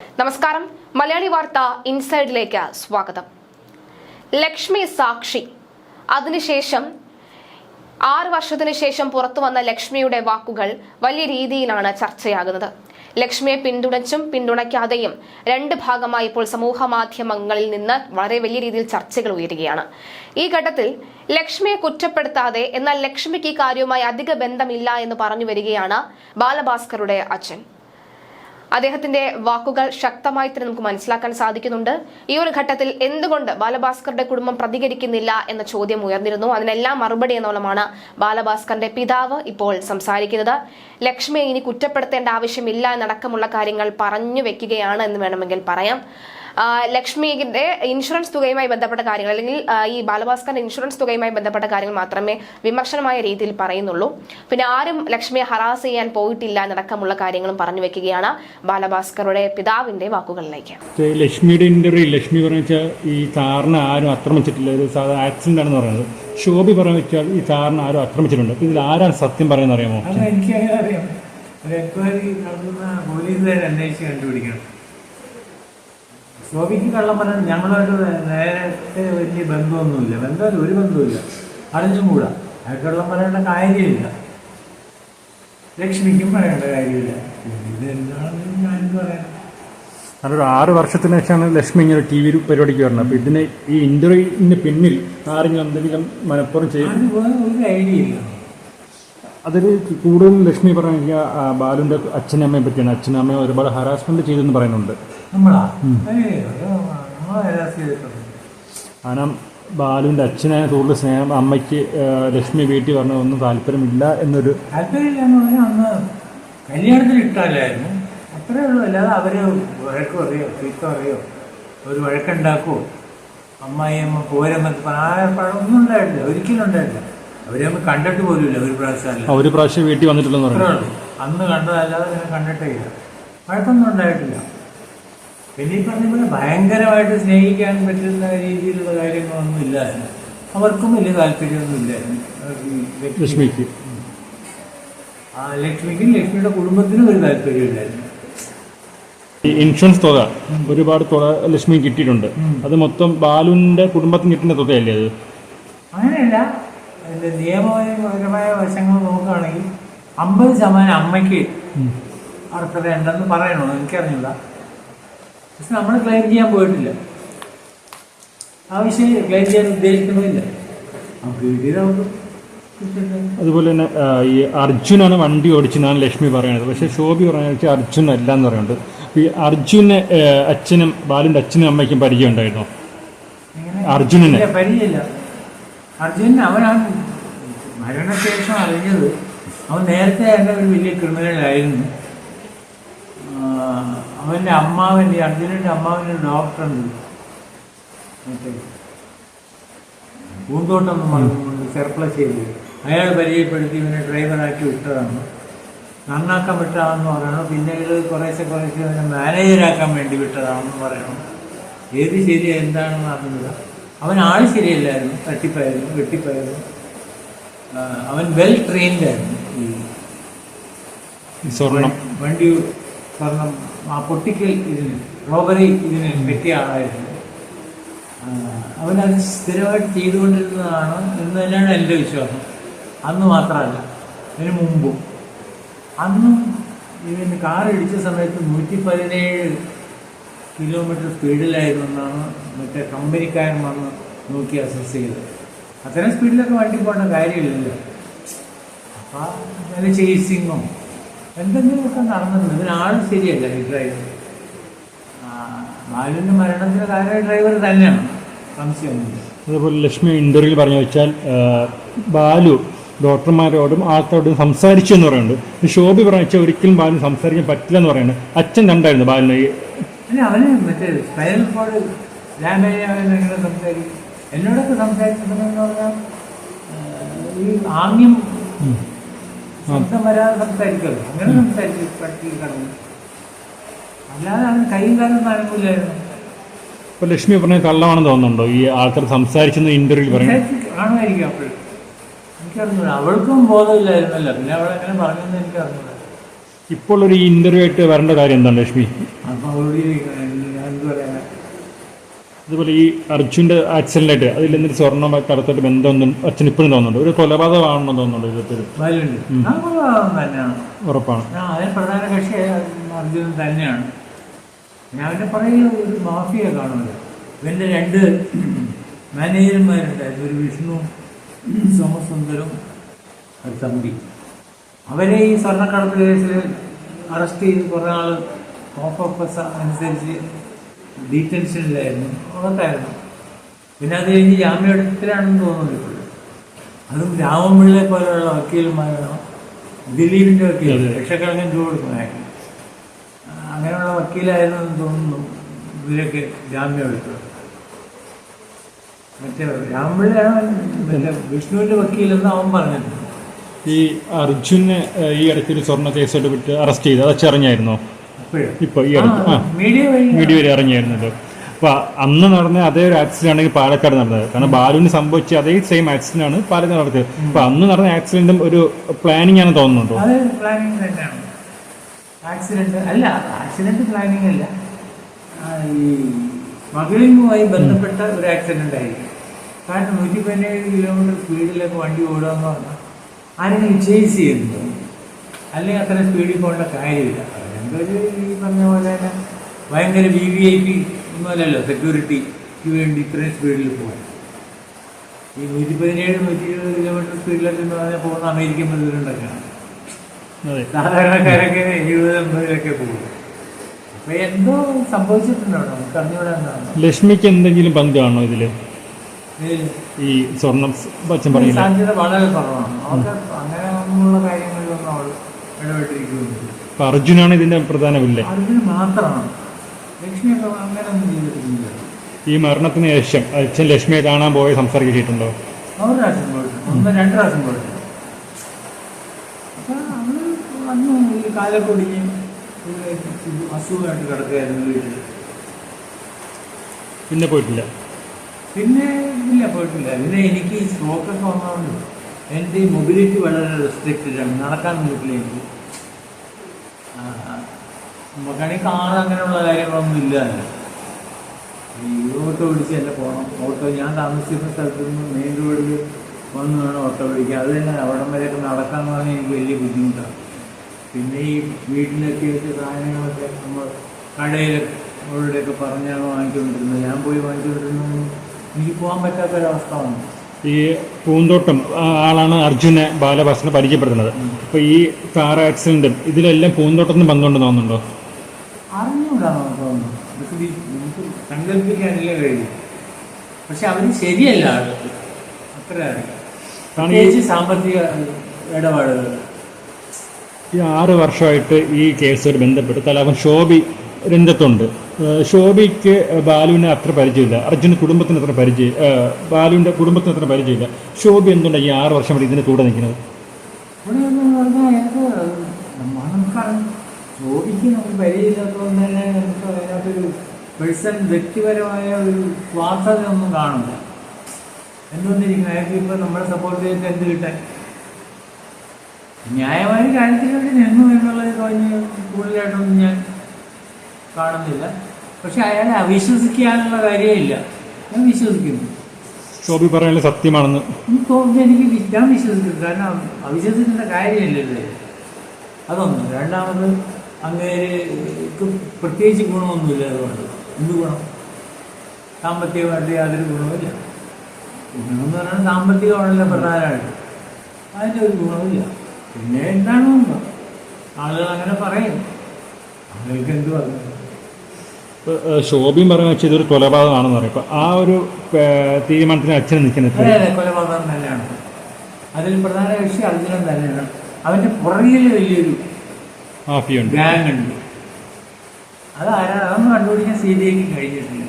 നമസ്കാരം. മലയാളി വാർത്ത ഇൻസൈഡിലേക്ക് സ്വാഗതം. ലക്ഷ്മി സാക്ഷി. അതിനുശേഷം ആറ് വർഷത്തിനു ശേഷം പുറത്തു വന്ന ലക്ഷ്മിയുടെ വാക്കുകൾ വലിയ രീതിയിലാണ് ചർച്ചയാകുന്നത്. ലക്ഷ്മിയെ പിന്തുണച്ചും പിന്തുണയ്ക്കാതെയും രണ്ട് ഭാഗമായി ഇപ്പോൾ സമൂഹ മാധ്യമങ്ങളിൽ നിന്ന് വളരെ വലിയ രീതിയിൽ ചർച്ചകൾ ഉയരുകയാണ്. ഈ ഘട്ടത്തിൽ ലക്ഷ്മിയെ കുറ്റപ്പെടുത്താതെ എന്നാൽ ലക്ഷ്മിക്ക് ഈ കാര്യവുമായി അധിക ബന്ധമില്ല എന്ന് പറഞ്ഞു വരികയാണ് ബാലഭാസ്കറുടെ അച്ഛൻ. അദ്ദേഹത്തിന്റെ വാക്കുകൾ ശക്തമായി തന്നെ നമുക്ക് മനസ്സിലാക്കാൻ സാധിക്കുന്നുണ്ട്. ഈ ഒരു ഘട്ടത്തിൽ എന്തുകൊണ്ട് ബാലഭാസ്കറുടെ കുടുംബം പ്രതികരിക്കുന്നില്ല എന്ന ചോദ്യം ഉയർന്നിരുന്നു. അതിനെല്ലാം മറുപടി എന്നോളമാണ് ബാലഭാസ്കറിന്റെ പിതാവ് ഇപ്പോൾ സംസാരിക്കുന്നത്. ലക്ഷ്മിയെ ഇനി കുറ്റപ്പെടുത്തേണ്ട ആവശ്യമില്ല എന്നടക്കമുള്ള കാര്യങ്ങൾ പറഞ്ഞു വെക്കുകയാണ് എന്ന് വേണമെങ്കിൽ പറയാം. ലക്ഷ്മിയുടെ ഇൻഷുറൻസ് തുകയുമായി ബന്ധപ്പെട്ട കാര്യങ്ങൾ അല്ലെങ്കിൽ ഈ ബാലഭാസ്കറിന്റെ ഇൻഷുറൻസ് തുകയുമായി ബന്ധപ്പെട്ട കാര്യങ്ങൾ മാത്രമേ വിമർശനമായ രീതിയിൽ പറയുന്നുള്ളൂ. പിന്നെ ആരും ലക്ഷ്മിയെ ഹറാസ് ചെയ്യാൻ പോയിട്ടില്ല എന്നടക്കമുള്ള കാര്യങ്ങളും പറഞ്ഞു വെക്കുകയാണ് ബാലഭാസ്കറുടെ പിതാവിന്റെ വാക്കുകളിലേക്ക്. ലക്ഷ്മിയുടെ ഇന്റർവ്യൂ ലക്ഷ്മി പറഞ്ഞ ഈ കാറിന് ആരും ആക്രമിച്ചിട്ടില്ല. ഒരു സാധാരണ ആക്സിഡന്റ് ആണെന്ന് പറയുന്നത്. ശോഭി പറഞ്ഞു വെച്ചാൽ ഈ കാറിന് ആരും ആക്രമിച്ചിട്ടുണ്ട്. ഇതിൽ ആരാണ് സത്യം പറയുന്നത് അറിയാമോ? അറിയാം ഒരു എൻക്വയറി നടത്തുന്ന പോലീസുകാർ അന്വേഷിച്ച് കണ്ടുപിടിക്കണം. ശോഭിക്ക് കള്ളം പറഞ്ഞാൽ ഞങ്ങളായിട്ട് നേരത്തെ വലിയ ബന്ധമൊന്നുമില്ല. ബന്ധമല്ല ഒരു ബന്ധമില്ല അറിഞ്ഞും കൂടാ. അയാൾക്ക് കള്ളം പറയേണ്ട കാര്യമില്ല. ലക്ഷ്മിക്കും പറയേണ്ട കാര്യമില്ല. ഇത് എന്താണെന്ന് ഞാനും പറയാം. അതൊരു ആറ് വർഷത്തിന് ശേഷമാണ് ലക്ഷ്മി ഇങ്ങനെ ടി വി പരിപാടിക്ക് വരുന്നത് അപ്പൊ ഇതിന് ഈ ഇന്റർവ്യൂവിന് പിന്നിൽ ആരെങ്കിലും എന്തെങ്കിലും മനഃപ്പുറം ചെയ്യും ഒരു ഐഡിയ ഇല്ല. അതിൽ കൂടുതൽ ലക്ഷ്മി പറഞ്ഞ ബാലുന്റെ അച്ഛനമ്മയെ അമ്മയെ പറ്റിയാണ്. അച്ഛനമ്മയെ ഒരുപാട് ഹറാസ്മെന്റ് ചെയ്തെന്ന് പറയുന്നുണ്ട്. നമ്മളാ? ഏയ് നമ്മളെ ഹരാസ് ചെയ്തിട്ടുണ്ട് കാരണം ബാലുവിന്റെ അച്ഛനായ കൂടുതൽ സ്നേഹം അമ്മയ്ക്ക് ലക്ഷ്മി വീട്ടിൽ പറഞ്ഞ ഒന്നും താല്പര്യമില്ല എന്നൊരു താല്പര്യമില്ല എന്ന് പറഞ്ഞാൽ അന്ന് കല്യാണത്തിൽ ഇഷ്ടമല്ലായിരുന്നു അത്രേ ഉള്ളൂ അല്ലാതെ അവർ വഴക്ക് പറയോ ചീത്ത പറയോ ഒരു വഴക്കുണ്ടാക്കുമോ അമ്മായി അമ്മ പോരമ്മക്ക് ഒന്നും ഉണ്ടായിട്ടില്ല ഒരിക്കലും ഉണ്ടായിട്ടില്ല. അവരെ നമ്മൾ കണ്ടിട്ട് പോലുമില്ല ഒരു പ്രാവശ്യം ഒരു പ്രാവശ്യം വീട്ടിൽ വന്നിട്ടില്ലെന്ന് പറഞ്ഞു. അന്ന് കണ്ടതല്ലാതെ കണ്ടിട്ടേ ഇല്ല. വഴക്കൊന്നും ഉണ്ടായിട്ടില്ല. പിന്നെ ഈ പറഞ്ഞ പോലെ ഭയങ്കരമായിട്ട് സ്നേഹിക്കാൻ പറ്റുന്ന രീതിയിലുള്ള കാര്യങ്ങളൊന്നും ഇല്ലായിരുന്നു. അവർക്കും വലിയ താല്പര്യമൊന്നും ഇല്ലായിരുന്നു. ലക്ഷ്മിക്ക് ആ ലക്ഷ്മിക്കും ലക്ഷ്മിയുടെ കുടുംബത്തിനും ഒരു താല്പര്യമില്ലായിരുന്നു ഈ ഇൻഷുറൻസ് തുക ഒരുപാട് തുക ലക്ഷ്മി കിട്ടിയിട്ടുണ്ട്. അത് മൊത്തം ബാലുവിന്റെ കുടുംബത്തിന് കിട്ടുന്ന തുകയല്ലേ അത്? അങ്ങനെയല്ല അതിന്റെ നിയമപരമായ വശങ്ങൾ നോക്കുകയാണെങ്കിൽ അമ്പത് ശതമാനം അമ്മയ്ക്ക് അർഹത ഉണ്ടെന്ന് പറയണോ? എനിക്കറിഞ്ഞില്ല പക്ഷെ നമ്മൾ ക്ലെയിം ചെയ്യാൻ പോയിട്ടില്ല. ആവശ്യം ക്ലെയിം ചെയ്യാൻ ഉദ്ദേശിക്കുന്നില്ല നമുക്ക് കിട്ടിയത് നമുക്ക് കിട്ടട്ടെ. അതുപോലെ തന്നെ ഈ അർജുനാണ് വണ്ടി ഓടിച്ചെന്നാണ് ലക്ഷ്മി പറയുന്നത്. പക്ഷെ ശോഭി പറയുന്നത് വെച്ചാൽ അർജുൻ അല്ല എന്ന് പറയുന്നുണ്ട്. ഈ അർജുനെ അച്ഛനും ബാലിന്റെ അച്ഛനും അമ്മയ്ക്കും പരിചയം ഉണ്ടായിരുന്നു? അർജുനന്. പരിചയമില്ല. അർജുനൻ അവനാണ് മരണശേഷം അറിഞ്ഞത്. അവൻ നേരത്തെ തന്നെ ഒരു വലിയ ക്രിമിനലായിരുന്നു. അവന്റെ അമ്മാവന്റെ അർജുനന്റെ അമ്മാവന്റെ ഡോക്ടറുണ്ട്. മറ്റേ പൂന്തോട്ടം എന്ന് പറഞ്ഞു ചെർപ്പളശ്ശേരി അയാൾ പരിചയപ്പെടുത്തി ഇവനെ ഡ്രൈവറാക്കി വിട്ടതാണ്. നന്നാക്കാൻ വിട്ടതാണെന്ന് പറയണം. പിന്നെ ഇത് കുറേശ്ശെ കുറേശ്ശെ അവനെ മാനേജരാക്കാൻ വേണ്ടി വിട്ടതാണെന്ന് പറയണം. ഏത് ശരി എന്താണെന്ന് അറിഞ്ഞില്ല അവൻ ആൾ ശരിയല്ലായിരുന്നു. തട്ടിപ്പായിരുന്നു വെട്ടിപ്പായിരുന്നു. അവൻ വെൽ ട്രെയിൻഡായിരുന്നു ഈ സ്വർണം. വണ്ടി സ്വർണം ആ പൊട്ടിക്കൽ ഇതിന് റോബറി ഇതിന് പറ്റിയ ആളായിരുന്നു. അവനത് സ്ഥിരമായിട്ട് ചെയ്തുകൊണ്ടിരുന്നതാണ് എന്ന് തന്നെയാണ് എന്റെ വിശ്വാസം. അന്ന് മാത്രമല്ല അതിന് മുമ്പും. അന്നും ഇവന് കാറിടിച്ച സമയത്ത് നൂറ്റി പതിനേഴ് കിലോമീറ്റർ സ്പീഡിലായിരുന്നു എന്നാണ് മറ്റേ കമ്പനിക്കാരൻ വന്ന് നോക്കി അസസ് ചെയ്തത്. അത്രയും സ്പീഡിലൊക്കെ വണ്ടി പോകേണ്ട കാര്യമില്ലല്ലോ. അപ്പം നല്ല ചേസിങ്ങോ എന്തെങ്കിലുമൊക്കെ നടന്നിട്ടുണ്ട്. ഇതിനാളും ശരിയല്ല ഈ ഡ്രൈവർ ബാലുവിന്റെ മരണത്തിന് കാരണം ഡ്രൈവർ തന്നെയാണ്. സംശയമൊന്നുമില്ല. അതുപോലെ ലക്ഷ്മി ഇന്റർവ്യൂ പറഞ്ഞു വെച്ചാൽ ബാലു ഡോക്ടർമാരോടും ആൾക്കാരോടും സംസാരിച്ചു എന്ന് പറയുന്നുണ്ട്. ഷോബി ശോഭി പറഞ്ഞു ഒരിക്കലും ബാലു സംസാരിക്കാൻ പറ്റില്ല എന്ന് പറയുന്നത് അച്ഛൻ കണ്ടായിരുന്നു ബാലിനെ അല്ല അവന് മറ്റേ സ്പൈനൽ കോഡ് ഡാമേജ് എങ്ങനെ സംസാരിക്കും? എന്നോടൊക്കെ സംസാരിച്ചിട്ടുണ്ടെന്ന് പറഞ്ഞാൽ ഈ ആംഗ്യം ശബ്ദം വരാതെ സംസാരിക്കുമല്ലോ. അങ്ങനെ സംസാരിച്ചു പട്ടി കടന്നു. അല്ലാതെ അവൻ കൈയും കാലം നടക്കില്ലായിരുന്നു. ഇപ്പൊ ലക്ഷ്മി പറഞ്ഞ കള്ളമാണെന്ന് തോന്നുന്നുണ്ടോ? ഈ ആൾക്കാർ സംസാരിച്ചെന്ന് ഇന്റർവ്യൂവിൽ പറയുന്നത്? ആണായിരിക്കും കാണുമായിരിക്കും അപ്പോൾ എനിക്കറിഞ്ഞൂടാ. അവൾക്കും ബോധമില്ലായിരുന്നല്ലോ. പിന്നെ അവൾ അങ്ങനെ പറഞ്ഞെന്ന് എനിക്കറിഞ്ഞൂടാ. ഇപ്പോൾ ഒരു ഇന്റർവ്യൂ ആയിട്ട് വരേണ്ട കാര്യം എന്താണ് ലക്ഷ്മി? അപ്പൊ അവരോട് ചോദിക്കണം, ഞാൻ എന്ത് പറയാനാ അതുപോലെ ഈ അർജുന്റെ ആക്സിഡന്റായിട്ട് അതിൽ എന്തൊരു സ്വർണം കടത്തിട്ട് ബന്ധമൊന്നും അച്ഛൻ ഇപ്പോഴും തോന്നുന്നുണ്ട്. ഒരു കൊലപാതകമാണെന്ന് തോന്നുന്നുണ്ട് കൊള്ളാം ഉറപ്പാണ്. അതിന് പ്രധാന കക്ഷി അർജുനൻ തന്നെയാണ്. ഞാൻ അവന്റെ പുറകിൽ ഒരു മാഫിയ കാണുന്നത്. ഇവന്റെ രണ്ട് മാനേജർമാരുണ്ടായിരുന്നു. ഒരു വിഷ്ണു സോമസുന്ദരും ഒരു തമ്പി. അവരെ ഈ സ്വർണക്കടത്ത് കേസിൽ അറസ്റ്റ് ചെയ്ത് കുറേ നാൾ കോപ്പസ് അനുസരിച്ച് ഡീറ്റൻഷനിലായിരുന്നു അകത്തായിരുന്നു പിന്നെ അത് കഴിഞ്ഞ് ജാമ്യത്തിലാണെന്ന് തോന്നുന്നു അതും രാമപിള്ളയെ പോലെയുള്ള വക്കീലന്മാരാണ്? ദിലീപിന്റെ വക്കീൽ. ലക്ഷക്കണക്കിന് രൂപ കൊടുക്കുന്നതായിരുന്നു അങ്ങനെയുള്ള വക്കീലായിരുന്നു എന്ന് തോന്നുന്നു ഇവരൊക്കെ ജാമ്യം എടുത്തത് മറ്റേ രാമപിള്ളയാണ് മറ്റേ വിഷ്ണുവിന്റെ വക്കീലെന്ന് അവൻ പറഞ്ഞിട്ടുണ്ട്. ഈ അർജുനെ ഈ ഇടയ്ക്ക് ഒരു സ്വർണ വിട്ട് അറസ്റ്റ് ചെയ്ത് അത് അപ്പോഴും ഈ അടുത്ത് ആ മീഡിയ വരെ ഇറങ്ങിയായിരുന്നല്ലോ അപ്പോൾ അന്ന് നടന്ന അതേ ഒരു ആക്സിഡന്റ് ആണെങ്കിൽ പാലക്കാട് നടന്നത്. കാരണം ബാലുവിന് സംഭവിച്ച അതേ സെയിം ആക്സിഡന്റ് ആണ് പാലക്കാട് നടത്തിയത് അപ്പോൾ അന്ന് നടന്ന ആക്സിഡന്റും ഒരു പ്ലാനിങ് ആണ് തോന്നുന്നുണ്ടോ? അത് പ്ലാനിങ് തന്നെയാണ്. ആക്സിഡന്റ് അല്ല ആക്സിഡന്റ് പ്ലാനിങ് അല്ല. ആ, ഈ സ്മഗ്ലിങ്ങുമായി ബന്ധപ്പെട്ട ഒരു ആക്സിഡന്റ് ആയിരിക്കും. കാരണം നൂറ്റി പതിനേഴ് കിലോമീറ്റർ സ്പീഡിലൊക്കെ വണ്ടി ഓടുക എന്ന് പറഞ്ഞാൽ ആരെങ്കിലും ചേസ് ചെയ്യുന്നുണ്ടോ? അല്ലെങ്കിൽ അത്ര സ്പീഡിൽ പോകേണ്ട കാര്യമില്ല. അവരെന്തൊരു ഈ പറഞ്ഞ പോലെ തന്നെ ഭയങ്കര വി വി ഐ പി ഒന്നുമല്ലല്ലോ സെക്യൂരിറ്റിക്ക് വേണ്ടി ഇത്രയും സ്പീഡിൽ പോകാൻ. ഈ നൂറ്റി പതിനേഴ് നൂറ്റി ഇരുപത് കിലോമീറ്റർ സ്പീഡിലൊക്കെ എന്ന് പറഞ്ഞാൽ പോകുന്ന അമേരിക്കൻ മുതലുണ്ടൊക്കെയാണ് സാധാരണക്കാരൊക്കെ എഴുപത് അമ്പതിലൊക്കെ പോകും. അപ്പൊ എന്തോ സംഭവിച്ചിട്ടുണ്ടോ? നമുക്ക് അറിഞ്ഞൂടാ ലക്ഷ്മിക്ക് എന്തെങ്കിലും പങ്കാണോ ഇതിൽ? ഈ സ്വർണം സാധ്യത വളരെ കുറവാണ്. അവർക്ക് അങ്ങനെ ഉള്ള കാര്യങ്ങളിലൊന്നും അവൾ ഇടപെട്ടിരിക്കുന്നില്ല. അപ്പൊ അർജുനാണ് ഇതിന്റെ പ്രധാന വില്ല അതിന് മാത്രമാണ്. ലക്ഷ്മിയൊക്കെ അങ്ങനെ ഒന്നും ചെയ്തിട്ടില്ല ഈ മരണത്തിന് ശേഷം അച്ഛൻ ലക്ഷ്മിയെ കാണാൻ പോയി സംസാരിച്ചിട്ടുണ്ടോ? ഒരു പ്രാവശ്യം പോയിട്ടുണ്ട് ഒന്ന് രണ്ട് പ്രാവശ്യം പോയിട്ടുണ്ട് അപ്പൊ അവൾ വന്നു. ഈ അസുഖമായിട്ട് കിടക്കുകയായിരുന്നു വീട്ടിൽ പിന്നെ പോയിട്ടില്ല. പിന്നെ ഇല്ല പോയിട്ടില്ല. പിന്നെ എനിക്ക് സ്ട്രോക്ക് സ്ട്രോക്കൊക്കെ വന്നതുകൊണ്ട് എന്റെ മൊബിലിറ്റി വളരെ റെസ്ട്രിക്റ്റഡ് ആണ് നടക്കാൻ പറ്റില്ല എനിക്ക് നമുക്കാണെങ്കിൽ കാണാൻ അങ്ങനെയുള്ള കാര്യങ്ങളൊന്നും ഇല്ല ഓട്ടോ പിടിച്ച് തന്നെ പോകണം ഓട്ടോ ഞാൻ താമസിക്കുന്ന സ്ഥലത്ത് നിന്ന് മെയിൻ റോഡിൽ വന്ന് വേണം ഓട്ടോ പിടിക്കുക അത് തന്നെ അവിടം വരെയൊക്കെ നടക്കാൻ പറഞ്ഞാൽ എനിക്ക് വലിയ ബുദ്ധിമുട്ടാണ്. പിന്നെ ഈ വീട്ടിലൊക്കെ വെച്ച സാധനങ്ങളൊക്കെ നമ്മൾ കടയിൽ അവരുടെയൊക്കെ പറഞ്ഞാണ് വാങ്ങിച്ചുകൊണ്ടിരുന്നത്. ഞാൻ പോയി വാങ്ങിച്ചുകൊണ്ടിരുന്നത് എനിക്ക് പോകാൻ പറ്റാത്തൊരവസ്ഥ വന്നു. ഈ പൂന്തോട്ടം ആളാണ് അർജുനെ ബാലഭാസ്കറിനെ പരിചയപ്പെടുത്തുന്നത്. അപ്പൊ ഈ കാർ ആക്സിഡന്റും ഇതിലെല്ലാം പൂന്തോട്ടത്തിന് പങ്കുണ്ടെന്ന് തോന്നുന്നുണ്ടോ? സങ്കല്പിക്കാനല്ലേ കഴിയും. പക്ഷെ അവന് ശരിയല്ല അത്ര സാമ്പത്തിക ഇടപാടുകൾ. ഈ ആറ് വർഷമായിട്ട് ഈ കേസുമായിട്ട് ബന്ധപ്പെട്ട് തലാപം ശോഭി രംഗത്തുണ്ട്. ശോഭയ്ക്ക് ബാലുവിനെ അത്ര പരിചയമില്ല. അർജുന കുടുംബത്തിന് അത്ര പരിചയം ബാലുവിന്റെ കുടുംബത്തിന് അത്ര പരിചയമില്ല. ശോഭ എന്തുണ്ട് ഈ ആറ് വർഷം വരെ ഇതിന് കൂടെ നിൽക്കുന്നത്? ശോഭിക്ക് നമുക്ക് പരിചയമില്ലാത്തതുകൊണ്ട് തന്നെ നമുക്ക് അതിനകത്തൊരു പേഴ്സൺ വ്യക്തിപരമായ ഒരു സ്വാർത്ഥത ഒന്നും കാണില്ല എന്തുകൊണ്ടിരിക്കുന്നു? അയാൾക്ക് ഇപ്പോൾ നമ്മളെ സപ്പോർട്ട് ചെയ്തിട്ട് എന്ത് കിട്ടാൻ? ന്യായമായ കാര്യത്തിന് വേണ്ടി നിന്നു എന്നുള്ളത് കഴിഞ്ഞ് കൂടുതലായിട്ടൊന്നും ഞാൻ കാണുന്നില്ല. പക്ഷെ അയാളെ അവിശ്വസിക്കാനുള്ള കാര്യമില്ല. ഞാൻ വിശ്വസിക്കുന്നു. ശോഭി പറയുന്നത് സത്യമാണെന്ന്. എനിക്ക് ഞാൻ വിശ്വസിക്കുന്നു. കാരണം അവിശ്വസിക്കേണ്ട കാര്യമില്ലല്ലോ അതൊന്നും. രണ്ടാമത് അങ്ങേക്ക് പ്രത്യേകിച്ച് ഗുണമൊന്നുമില്ല അതുകൊണ്ട്. എന്ത് ഗുണം? സാമ്പത്തികമായിട്ട് യാതൊരു ഗുണവുമില്ല. ഗുണമെന്ന് പറഞ്ഞാൽ സാമ്പത്തികമാണല്ലോ പ്രധാനമായിട്ട്. അതിന്റെ ഒരു ഗുണമില്ല പിന്നെ എന്താണ്? ആളുകൾ അങ്ങനെ പറയും. ആളുകൾക്ക് എന്ത് പറഞ്ഞു ശോഭിയും പറഞ്ഞ വെച്ചാൽ ഇതൊരു കൊലപാതകമാണെന്ന് പറയും. അപ്പൊ ആ ഒരു തീരുമാനത്തിന് അച്ഛൻ നിൽക്കുന്നത് അതെ അതെ കൊലപാതകം തന്നെയാണ്. അതിൽ പ്രധാന വിഷയം അർജുനൻ തന്നെയാണ്. അവന്റെ പുറകിൽ വലിയൊരു മാഫിയുണ്ട്. ഗാങ് ഉണ്ട് അത് ആരാ അതൊന്നും കണ്ടുപിടിക്കാൻ സി ബി ഐക്ക് കഴിഞ്ഞിട്ടില്ല.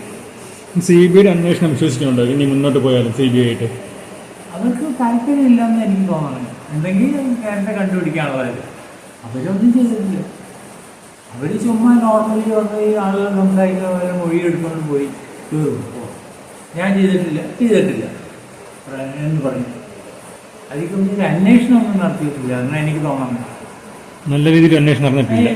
സി ബി ഐയുടെ അന്വേഷണം വിശ്വസിക്കുന്നുണ്ടോ? ഇനി മുന്നോട്ട് പോയാലും സി ബി ഐ ആയിട്ട് അവർക്ക് താല്പര്യമില്ലെന്ന് എനിക്ക് തോന്നുന്നു എന്തെങ്കിലും നേരത്തെ കണ്ടുപിടിക്കാനുള്ളത് അവരൊന്നും ചെയ്തിട്ടില്ല. അവർ ചുമ്മാ നോർമലി വന്ന് ഈ ആളുകൾ സംസാരിക്കുന്ന പോലെ മൊഴി എടുത്തുകൊണ്ട് പോയി തീർന്നു ഞാൻ ചെയ്തിട്ടില്ല ചെയ്തിട്ടില്ല. എന്ന് പറഞ്ഞു അതിക്കൊന്നും ഒരു അന്വേഷണം ഒന്നും നടത്തിയിട്ടില്ല. എന്നാണ് എനിക്ക് തോന്നാൻ നല്ല രീതിയിൽ അന്വേഷണം നടന്നിട്ടില്ല.